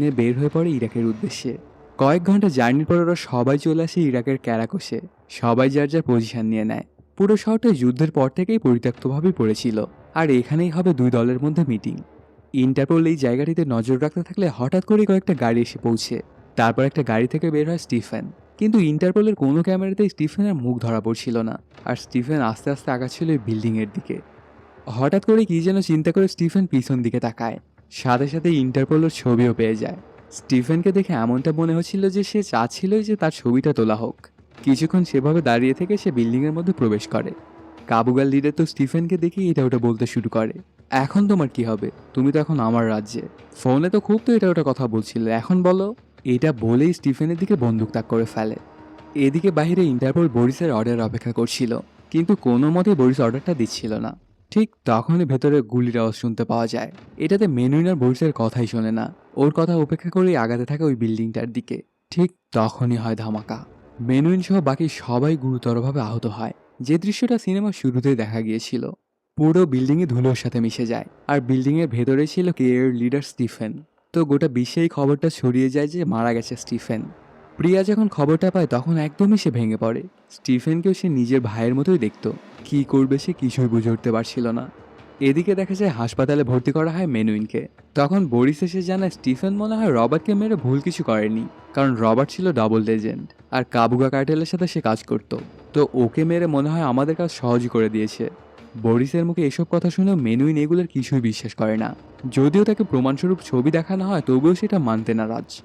নিয়ে বের হয়ে পড়ে ইরাকের উদ্দেশ্যে। কয়েক ঘণ্টা জার্নির পর ওরা সবাই চলে আসে ইরাকের ক্যারাকোসে সবাই যার যার পজিশন নিয়ে নেয়। পুরো শহরটা যুদ্ধের পর থেকেই পরিত্যক্তভাবেই পড়েছিল। আর এখানেই হবে দুই দলের মধ্যে মিটিং ইন্টারপোল এই জায়গাটিতে নজর রাখতে থাকলে হঠাৎ করে কয়েকটা গাড়ি এসে পৌঁছে। তারপর একটা গাড়ি থেকে বের হয় স্টিফেন। কিন্তু ইন্টারপোলের কোনো ক্যামেরাতেই স্টিফেনের মুখ ধরা পড়ছিল না। আর স্টিফেন আস্তে আস্তে আগাচ্ছিল বিল্ডিংয়ের দিকে। হঠাৎ করে কি যেন চিন্তা করে স্টিফেন পিছন দিকে তাকায়। সাথে সাথে ইন্টারপোলের ছবিও পেয়ে যায়। স্টিফেনকে দেখে এমনটা মনে হচ্ছিল যে সে চাচ্ছিল যে তার ছবিটা তোলা হোক। কিছুক্ষণ সেভাবে দাঁড়িয়ে থেকে সে বিল্ডিংয়ের মধ্যে প্রবেশ করে। কাবুগাল লিডার তো স্টিফেনকে দেখে এটা ওটা বলতে শুরু করে। এখন তোমার কি হবে? তুমি তো এখন আমার রাজ্যে। ফোনে তো খুব তো এটা ওটা কথা বলছিলে। এখন বলো। এটা বলেই স্টিফেনের দিকে বন্দুক তাক করে ফেলে। এদিকে বাইরে ইন্টারপোল বরিসের অর্ডার অপেক্ষা করছিল। কিন্তু কোনো মতেই বরিস অর্ডারটা দিচ্ছিল না। ঠিক তখনই ভেতরে গুলির আওয়াজ শুনতে পাওয়া যায়। এটাতে মেনুইনার বরিসের কথাই শোনে না। ওর কথা উপেক্ষা করেই আগাতে থাকে ওই বিল্ডিংটার দিকে। ঠিক তখনই হয় ধামাকা। মেনুইন সহ বাকি সবাই গুরুতরভাবে আহত হয়। যে দৃশ্যটা সিনেমার শুরুতেই দেখা গিয়েছিল। পুরো বিল্ডিংয়ে ধুলোর সাথে মিশে যায়। আর বিল্ডিংয়ের ভেতরে ছিল কে লিডার স্টিফেন। তো গোটা বিশ্বে এই খবরটা ছড়িয়ে যায় যে মারা গেছে স্টিফেন। প্রিয়া যখন খবরটা পায়, তখন একদমই সে ভেঙে পড়ে। স্টিফেনকেও সে নিজের ভাইয়ের মতোই দেখত। কি করবে সে কিছুই বুঝে উঠতে পারছিল না। এদিকে দেখা যায় হাসপাতালে ভর্তি করা হয় মেনুইনকে। তখন বরিস এসে জানায়, স্টিফেন মনে হয় রবার্টকে মেরে ভুল কিছু করেনি, কারণ রবার্ট ছিল ডাবল লেজেন্ড আর কাবুগা কার্টেলের সাথে সে কাজ করত। তো ওকে মেরে মনে হয় আমাদের কাজ সহজই করে দিয়েছে। বরিসের মুখে এসব কথা শুনেও মেনুইন এগুলোর কিছুই বিশ্বাস করে না। যদিও তাকে প্রমাণস্বরূপ ছবি দেখানো হয়, তবুও সেটা মানতে নারাজ।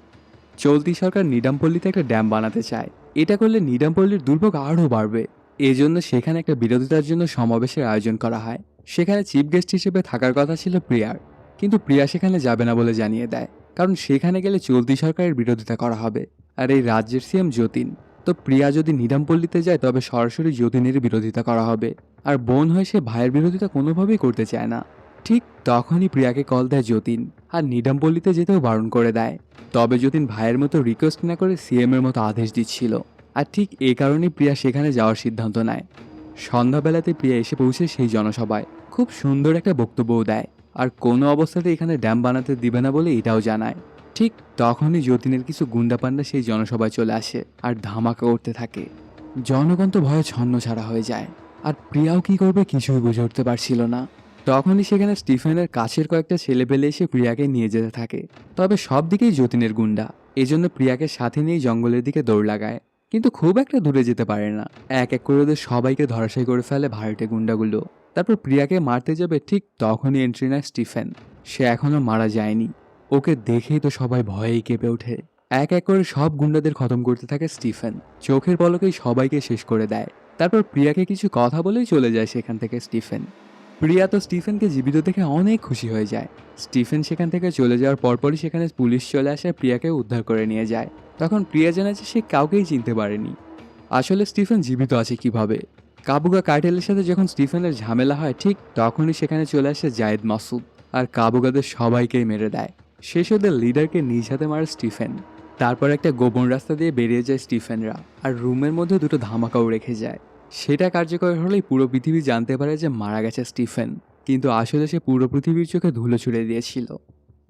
চলতি সরকার নিডামপল্লিতে একটা ড্যাম বানাতে চায়। এটা করলে নিডামপল্লির দুর্ভোগ আরও বাড়বে। এজন্য সেখানে একটা বিরোধিতার জন্য সমাবেশের আয়োজন করা হয়। সেখানে চিফ গেস্ট হিসেবে থাকার কথা ছিল প্রিয়ার কিন্তু প্রিয়া সেখানে যাবে না বলে জানিয়ে দেয়। কারণ সেখানে গেলে চলতি সরকারের বিরোধিতা করা হবে। আর এই রাজ্যের সিএম যতীন। তো প্রিয়া যদি নিডামপল্লিতে যায়, তবে সরাসরি যতীনের বিরোধিতা করা হবে। আর বোন হয়ে সে ভাইয়ের বিরোধিতা কোনোভাবেই করতে চায় না। ঠিক তখনই প্রিয়াকে কল দেয় যতীন আর নিডামপল্লিতে যেতেও বারণ করে দেয়। তবে যতীন ভাইয়ের মতো রিকোয়েস্ট না করে সিএম এর মতো আদেশ দিচ্ছিল। আর ঠিক এই কারণেই প্রিয়া সেখানে যাওয়ার সিদ্ধান্ত নেয়। সন্ধ্যাবেলাতে প্রিয়া এসে পৌঁছে সেই জনসভায় খুব সুন্দর একটা বক্তব্যও দেয়। আর কোনো অবস্থাতে এখানে ড্যাম বানাতে দিবে না বলে এটাও জানায়। ঠিক তখনই যতীনের কিছু গুন্ডা পান্ডা সেই জনসভায় চলে আসে আর ধামাকা উঠতে থাকে। জনগণ তো ভয়ে ছন্ন ছাড়া হয়ে যায়। আর প্রিয়াও কি করবে কিছুই বুঝে উঠতে পারছিল না। তখনই সেখানে স্টিফেনের কাছের কয়েকটা ছেলেপেলে এসে প্রিয়াকে নিয়ে যেতে থাকে। তবে সব দিকেই যতীনের গুন্ডা। এজন্য প্রিয়াকে সাথে নিয়ে জঙ্গলের দিকে দৌড় লাগায়। কিন্তু খুব একটা দূরে যেতে পারে না। এক এক করে ওদের সবাইকে ধরাশাই করে ফেলে ভাড়াটে গুন্ডাগুলো। তারপর প্রিয়াকে মারতে যাবে ঠিক তখনই এন্ট্রি নেয় স্টিফেন। সে এখনও মারা যায়নি। ওকে দেখেই তো সবাই ভয়েই কেঁপে ওঠে। এক এক করে সব গুন্ডাদের খতম করতে থাকে স্টিফেন। চোখের পলকেই সবাইকে শেষ করে দেয়। তারপর প্রিয়াকে কিছু কথা বলেই চলে যায় সেখান থেকে স্টিফেন। প্রিয়া তো স্টিফেনকে জীবিত দেখে অনেক খুশি হয়ে যায়। স্টিফেন সেখান থেকে চলে যাওয়ার পরপরই সেখানে পুলিশ চলে আসে, প্রিয়াকে উদ্ধার করে নিয়ে যায়। তখন প্রিয়া জানে যে সে কাউকেই চিনতে পারেনি। আসলে স্টিফেন জীবিত আছে কীভাবে? কাবুগা কার্টেলের সাথে যখন স্টিফেনের ঝামেলা হয়, ঠিক তখনই সেখানে চলে আসে জায়েদ মাসুদ আর কাবুগাদের সবাইকেই মেরে দেয়। শেষ ওদের লিডারকে নিজ হাতে মারে স্টিফেন। তারপর একটা গোপন রাস্তা দিয়ে বেরিয়ে যায় স্টিফেনরা আর রুমের মধ্যে দুটো ধামাকাও রেখে যায়। সেটা কার্যকর হলেই পুরো পৃথিবী জানতে পারে যে মারা গেছে স্টিফেন, কিন্তু আসলে সে পুরো পৃথিবীর চোখে ধুলো ছুড়ে দিয়েছিল।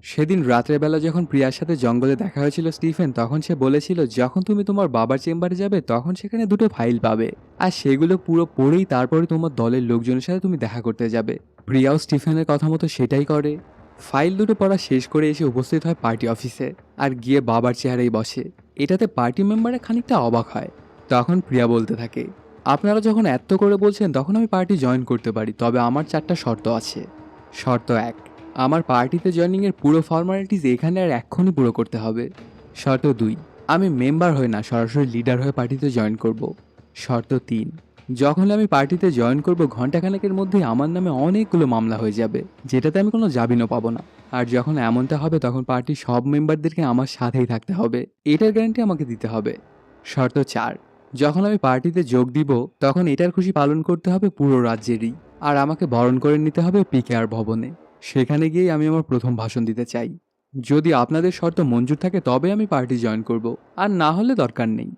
সেদিন রাত্রের বেলা যখন প্রিয়ার সাথে জঙ্গলে দেখা হয়েছিল স্টিফেন, তখন সে বলেছিল, যখন তুমি তোমার বাবার চেম্বারে যাবে, তখন সেখানে দুটো ফাইল পাবে। আর সেগুলো পুরো পড়েই তারপরে তোমার দলের লোকজনের সাথে তুমি দেখা করতে যাবে। প্রিয়াও স্টিফেনের কথা মতো সেটাই করে। ফাইল দুটো পড়া শেষ করে এসে উপস্থিত হয় পার্টি অফিসে আর গিয়ে বাবার চেহারায় বসে। এটাতে পার্টি মেম্বারে খানিকটা অবাক হয়। তখন প্রিয়া বলতে থাকে আপনারা যখন এত করে বলছেন, তখন আমি পার্টি জয়েন করতে পারি, তবে আমার চারটা শর্ত আছে। শর্ত এক, আমার পার্টিতে জয়েনিংয়ের পুরো ফর্মালিটিস এখানে আর এক্ষুনি পুরো করতে হবে। শর্ত দুই, আমি মেম্বার হয়ে না, সরাসরি লিডার হয়ে পার্টিতে জয়েন করব। শর্ত তিন, যখন আমি পার্টিতে জয়েন করব ঘন্টাখানেকের মধ্যেই আমার নামে অনেকগুলো মামলা হয়ে যাবে, যেটাতে আমি কোনো জামিনও পাবো না। আর যখন এমনটা হবে, তখন পার্টির সব মেম্বারদেরকে আমার সাথেই থাকতে হবে। এটার গ্যারান্টি আমাকে দিতে হবে। শর্ত চার যখন আমি পার্টিতে যোগ দিব, তখন এটার খুশি পালন করতে হবে পুরো রাজ্যেরই। আর আমাকে বরণ করে নিতে হবে পিকেআর ভবনে। সেখানে গিয়েই আমি আমার প্রথম ভাষণ দিতে চাই। যদি আপনাদের শর্ত মঞ্জুর থাকে, তবে আমি পার্টি জয়েন করব। আর না হলে দরকার নেই।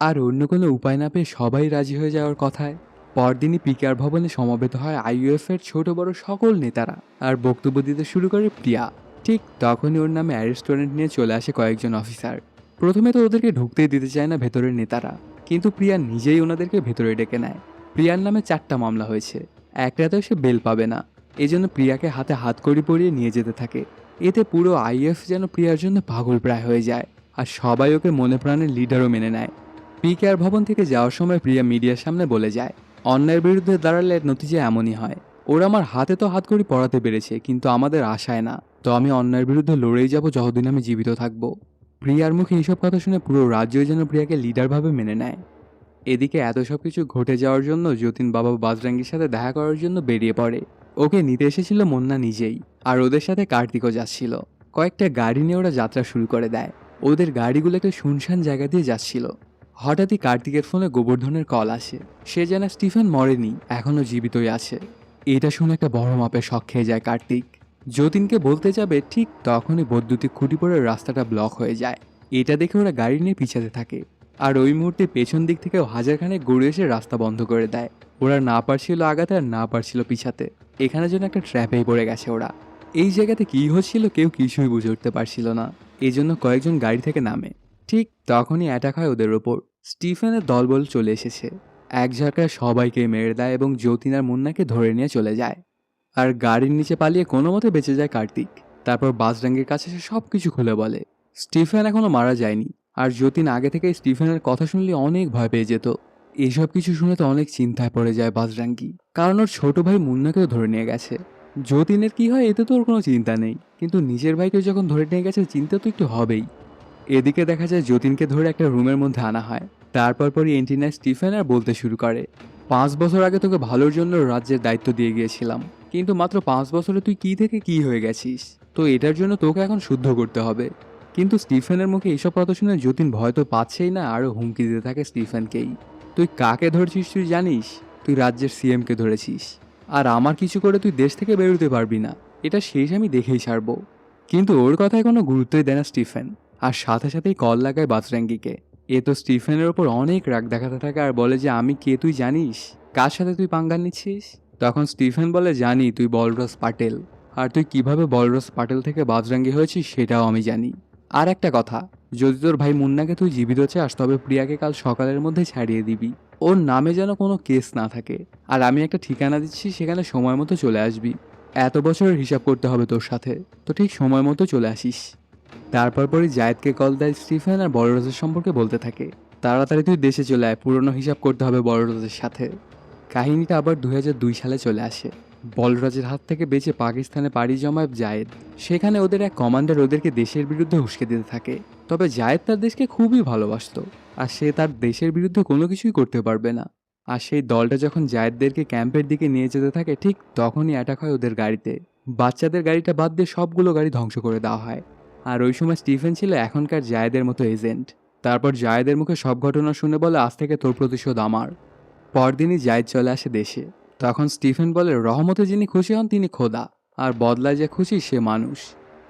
আর অন্য কোনো উপায় না পেয়ে সবাই রাজি হয়ে যাওয়ার কথায়, পরদিনই পিকেআর ভবনে সমবেত হয় আইইউএফ এর ছোট বড় সকল নেতারা। আর বক্তব্য দিতে শুরু করে প্রিয়া। ঠিক তখনই ওর নামে রেস্টুরেন্ট নিয়ে চলে আসে কয়েকজন অফিসার। প্রথমে তো ওদেরকে ঢুকতেই দিতে চায় না ভেতরের নেতারা। কিন্তু প্রিয়া নিজেই ওনাদেরকে ভেতরে ডেকে নেয়। প্রিয়ার নামে চারটা মামলা হয়েছে। এক রাতেও সে বেল পাবে না। এই জন্য প্রিয়াকে হাতে হাত কড়ি পরিয়ে নিয়ে যেতে থাকে। এতে পুরো আইএফ যেন প্রিয়ার জন্য পাগল প্রায় হয়ে যায় আর সবাই ওকে মনে প্রাণের লিডারও মেনে নেয়। পিকেআর ভবন থেকে যাওয়ার সময় প্রিয়া মিডিয়ার সামনে বলে যায়, অন্যায়ের বিরুদ্ধে দাঁড়ালে নতিজা এমনই হয়। ওরা আমার হাতে তো হাত করি পড়াতে পেরেছে, কিন্তু আমাদের আশায় না। তো আমি অন্যায়ের বিরুদ্ধে লড়েই যাব যতদিন আমি জীবিত থাকব। প্রিয়ার মুখে এইসব কথা শুনে পুরো রাজ্যই যেন প্রিয়াকে লিডারভাবে মেনে নেয়। এদিকে এত সব কিছু ঘটে যাওয়ার জন্য যতীন বাবা বাজরাঙ্গির সাথে দেখা করার জন্য বেরিয়ে পড়ে। ওকে নিতে এসেছিল মন্না নিজেই, আর ওদের সাথে কার্তিকও যাচ্ছিল। কয়েকটা গাড়ি নিয়ে ওরা যাত্রা শুরু করে দেয়। ওদের গাড়িগুলো একটা শুনশান জায়গা দিয়ে যাচ্ছিল। হঠাৎই কার্তিকের ফোনে গোবর্ধনের কল আসে। সে যেন স্টিফেন মরেনি এখনও জীবিতই আছে। এটা শুনে একটা বড় মাপের শখ খেয়ে যায় কার্তিক। যতীনকে বলতে যাবে, ঠিক তখনই বৈদ্যুতিক খুঁটি পড়ে রাস্তাটা ব্লক হয়ে যায়। এটা দেখে ওরা গাড়ি নিয়ে পিছাতে থাকে। আর ওই মুহূর্তে পেছন দিক থেকে হাজারখানে গড়ে এসে রাস্তা বন্ধ করে দেয়। ওরা না পারছিল আগাতে আর না পারছিল পিছাতে। এখানে যেন একটা ট্র্যাপেই পড়ে গেছে ওরা। এই জায়গাতে কী হচ্ছিল কেউ কিছুই বুঝে উঠতে পারছিল না। এই জন্য কয়েকজন গাড়ি থেকে নামে। ঠিক তখনই অ্যাটাক হয় ওদের ওপর। স্টিফেনের দলবল চলে এসেছে। এক ঝাঁকায় সবাইকে মেরে দেয় এবং যতীন আর মুন্নাকে ধরে নিয়ে চলে যায়। আর গাড়ির নিচে পালিয়ে কোনো মতে বেঁচে যায় কার্তিক। তারপর বাসডাঙ্গের কাছে সে সব কিছু খুলে বলে। স্টিফেন এখনও মারা যায়নি, আর যতীন আগে থেকে স্টিফেনের কথা শুনলে অনেক ভয় পেয়ে যেত। এসব কিছু শুনে তো অনেক চিন্তায় পড়ে যায় বাজরাঙ্গি, কারণ ওর ছোট ভাই মুন্নাকেও ধরে নিয়ে গেছে। যতীনের কি হয় এতে তো ওর কোনো চিন্তা নেই, কিন্তু নিজের ভাইকে যখন ধরে নিয়ে গেছে চিন্তা তো একটু হবেই। এদিকে দেখা যায় যতীনকে ধরে একটা রুমের মধ্যে আনা হয়, তারপর পরই এন্টিনা স্টিফেন আর বলতে শুরু করে, পাঁচ বছর আগে তোকে ভালোর জন্য রাজ্যের দায়িত্ব দিয়ে গিয়েছিলাম কিন্তু মাত্র পাঁচ বছরে তুই কি থেকে কি হয়ে গেছিস? তো এটার জন্য তোকে এখন শুদ্ধ করতে হবে। কিন্তু স্টিফেনের মুখে এইসব কথা শুনে যতীন ভয় তো পাচ্ছেই না, আরও হুমকি দিতে থাকে স্টিফেনকেই। তুই কাকে ধরেছিস তুই জানিস? তুই রাজ্যের সিএমকে ধরেছিস। আর আমার কিছু করে তুই দেশ থেকে বেরোতে পারবি না। এটা শেষ আমি দেখেই ছাড়বো। কিন্তু ওর কথায় কোনো গুরুত্বই দেয় না স্টিফেন। আর সাথে সাথেই কল লাগায় বাজরাঙ্গিকে এ তো স্টিফেনের ওপর অনেক রাগ দেখাতে থাকে আর বলে যে, আমি কে তুই জানিস? কার সাথে তুই পাঙ্গাল নিচ্ছিস? তখন স্টিফেন বলে, জানি, তুই বলরস পাটেল। আর তুই কীভাবে বলরস পাটেল থেকে বাজরাঙ্গি হয়েছিস সেটাও আমি জানি। আর একটা কথা, যদি তোর ভাই মুন্নাকে তুই জীবিত চাস, তবে প্রিয়াকে কাল সকালের মধ্যে ছাড়িয়ে দিবি। ওর নামে যেন কোনো কেস না থাকে। আর আমি একটা ঠিকানা দিচ্ছি, সেখানে সময় মতো চলে আসবি। এত বছরের হিসাব করতে হবে তোর সাথে। তো ঠিক সময় মতো চলে আসিস। তারপর পরই জায়েদকে কল দেয় স্টিফেন আর বড়রাজের সম্পর্কে বলতে থাকে। তাড়াতাড়ি তুই দেশে চলে আয়। পুরনো হিসাব করতে হবে বড়রাজের সাথে। কাহিনীটা আবার দুই হাজার দুই সালে চলে আসে। বলরাজের হাত থেকে বেঁচে পাকিস্তানে পাড়ি জমায় জায়েদ। সেখানে ওদের এক কমান্ডার ওদেরকে দেশের বিরুদ্ধে উস্কে দিতে থাকে। তবে জায়েদ তার দেশকে খুবই ভালোবাসতো। আর সে তার দেশের বিরুদ্ধে কোনো কিছুই করতে পারবে না। আর সেই দলটা যখন জায়েদদেরকে ক্যাম্পের দিকে নিয়ে যেতে থাকে, ঠিক তখনই অ্যাটাক হয় ওদের গাড়িতে। বাচ্চাদের গাড়িটা বাদ দিয়ে সবগুলো গাড়ি ধ্বংস করে দেওয়া হয়। আর ওই সময় স্টিফেন ছিল এখনকার জায়েদের মতো এজেন্ট। তারপর জায়েদের মুখে সব ঘটনা শুনে বলে, আজ থেকে তোর প্রতিশোধ আমার। পরদিনই জায়েদ চলে আসে দেশে। তখন স্টিফেন বলে, রহমতে যিনি খুশি হন তিনি খোদা। আর বদলায় যে খুশি, সে মানুষ।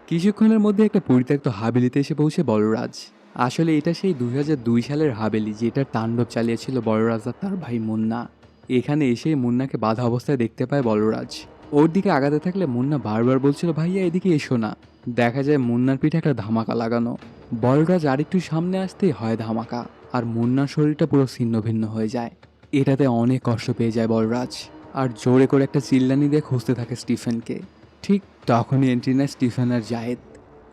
কিছুক্ষণের মধ্যে একটা পরিত্যক্ত হাবেলিতে এসে পৌঁছে বলরাজ। আসলে এটা সেই দুই হাজার দুই সালের হাবেলি, যেটার তাণ্ডব চালিয়েছিল বলরাজ আর তার ভাই মুন্না। এখানে এসেই মুন্নাকে বাধা অবস্থায় দেখতে পায় বলরাজ। ওর দিকে আগাতে থাকলে মুন্না বারবার বলছিল, ভাইয়া, এদিকে এসো না। দেখা যায় মুন্নার পিঠে একটা ধামাকা লাগানো। বলরাজ আরেকটু সামনে আসতেই হয় ধামাকা, আর মুন্নার শরীরটা পুরো ছিন্ন ভিন্ন হয়ে যায়। এটাতে অনেক কষ্ট পেয়ে যায় বলরাজ। আর জোরে করে একটা চিল্লানি দিয়ে খুঁজতে থাকে স্টিফেনকে। ঠিক তখনই এন্ট্রি নেয় স্টিফেন আর জায়েদ।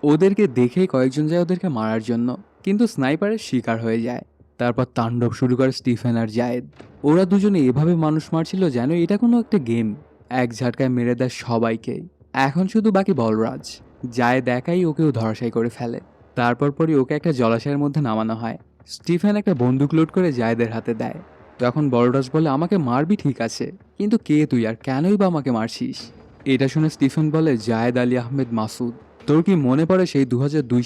ওদেরকে দেখেই কয়েকজন যায় ওদেরকে মারার জন্য, কিন্তু স্নাইপারের শিকার হয়ে যায়। তারপর তাণ্ডব শুরু করে স্টিফেন আর জায়েদ। ওরা দুজনে এভাবে মানুষ মারছিল যেন এটা কোনো একটা গেম। এক ঝাটকায় মেরে দেয় সবাইকে। এখন শুধু বাকি বলরাজ। জায়েদ একাই ওকেও ধরাশাই করে ফেলে। তারপর পরই ওকে একটা জলাশয়ের মধ্যে নামানো হয়। স্টিফেন একটা বন্দুক লোড করে জায়েদের হাতে দেয়। তখন বড়রাজ বলে আমাকে মারবি ঠিক আছে, কিন্তু কে তুই আর কেনই বা আমাকে মারছিস? এটা শুনে স্টিফেন বলে জায়েদ আলী আহমেদ মাসুদ, তোর কি মনে পড়ে সেই দু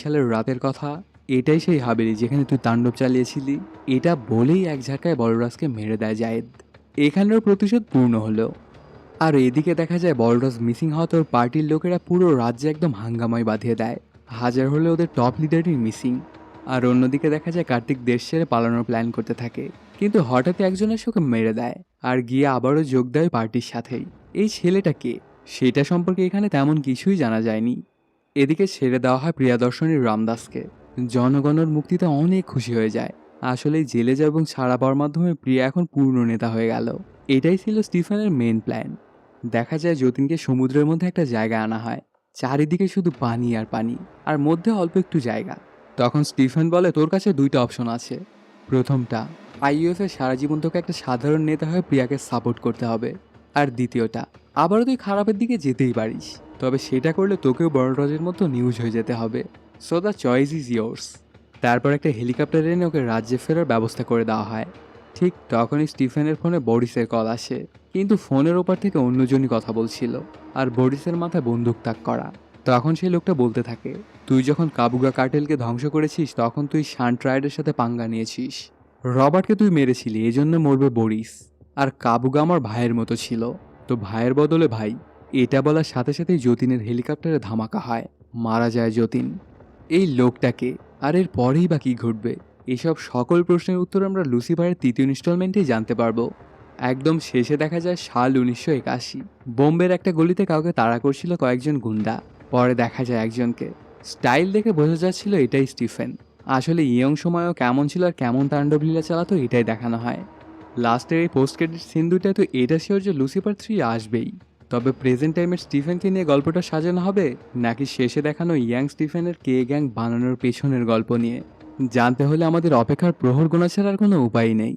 সালের রাতের কথা? এটাই সেই হাবেলি যেখানে তুই তাণ্ডব চালিয়েছিলি, এটা বলেই এক ঝাঁকায় বড়রাজকে মেরে দেয় জায়েদ। এখানেও প্রতিশোধ পূর্ণ হলো। আর এদিকে দেখা যায় বলরাজ মিসিং হওয়া তোর পার্টির লোকেরা পুরো রাজ্যে একদম হাঙ্গামায় বাঁধিয়ে দেয়। হাজার হলে ওদের টপ লিডারই মিসিং। আর অন্যদিকে দেখা যায় কার্তিক দেশ ছেড়ে পালানোর প্ল্যান করতে থাকে। কিন্তু হঠাৎ একজন এসে ওকে মেরে দেয় আর গিয়ে আবারও যোগ দেয় পার্টির সাথেই। এই ছেলেটা কে? সেটা সম্পর্কে এখানে তেমন কিছুই জানা যায়নি। এদিকে ছেড়ে দেওয়া হয় প্রিয়াদর্শনী রামদাসকে। জনগণের মুক্তিতে অনেক খুশি হয়ে যায়। আসলে জেলে যাওয়া এবং ছাড়া পাওয়ার মাধ্যমে প্রিয়া এখন পূর্ণ নেতা হয়ে গেল। এটাই ছিল স্টিফেনের মেন প্ল্যান দেখা যায় যতীনকে সমুদ্রের মধ্যে একটা জায়গা আনা হয়। চারিদিকে শুধু পানি আর পানি, আর মধ্যে অল্প একটু জায়গা। তখন স্টিফেন বলে, তোর কাছে দুইটা অপশন আছে। প্রথমটা, আইইউএফ এর সারা জীবন তোকে একটা সাধারণ নেতা হয়ে প্রিয়াকে সাপোর্ট করতে হবে। আর দ্বিতীয়টা, আবারও তুই খারাপের দিকে যেতেই পারিস, তবে সেটা করলে তোকেও বড়রাজের মতো নিউজ হয়ে যেতে হবে। So the choice is yours তারপর একটা হেলিকপ্টার এনে ওকে রাজ্যে ফেরার ব্যবস্থা করে দেওয়া হয়। ঠিক তখনই স্টিফেনের ফোনে বরিসের কল আসে, কিন্তু ফোনের ওপর থেকে অন্যজনই কথা বলছিল, আর বরিসের মাথায় বন্দুক তাক করা। তখন সেই লোকটা বলতে থাকে, তুই যখন কাবুগা কার্টেলকে ধ্বংস করেছিস, তখন তুই শান্ট রাইডের সাথে পাঙ্গা নিয়েছিস। রবার্টকে তুই মেরেছিলি এই জন্য মরবে বরিস। আর কাবুগা আমার ভাইয়ের মতো ছিল। তো ভাইয়ের বদলে ভাই, এটা বলার সাথে সাথেই যতীনের হেলিকপ্টারে ধামাকা হয়। মারা যায় যতীন। এই লোকটাকে, আর এর পরেই বা কী ঘটবে? এসব সকল প্রশ্নের উত্তর আমরা লুসিফারের তৃতীয় ইনস্টলমেন্টেই জানতে পারব। একদম শেষে দেখা যায় সাল উনিশশো একাশি। বোম্বের একটা গলিতে কাউকে তাড়া করছিল কয়েকজন গুন্ডা। পরে দেখা যায় একজনকে। স্টাইল দেখে বোঝা যাচ্ছিল এটাই স্টিফেন। আসলে ইয়ং সময়ও কেমন ছিল আর কেমন তাণ্ডবলীলা চালাতো এটাই দেখানো হয়। লাস্টের এই পোস্ট ক্রেডিট সিন দুটায় তো এটা শিওর যে লুসিফার থ্রি আসবেই। তবে প্রেজেন্ট টাইমের স্টিফেনকে নিয়ে গল্পটা সাজানো হবে, নাকি শেষে দেখানো ইয়াং স্টিফেনের কে গ্যাং বানানোর পেছনের গল্প নিয়ে? জানতে হলে আমাদের অপেক্ষার প্রহর গোনা ছাড়ার কোনো উপায় নেই।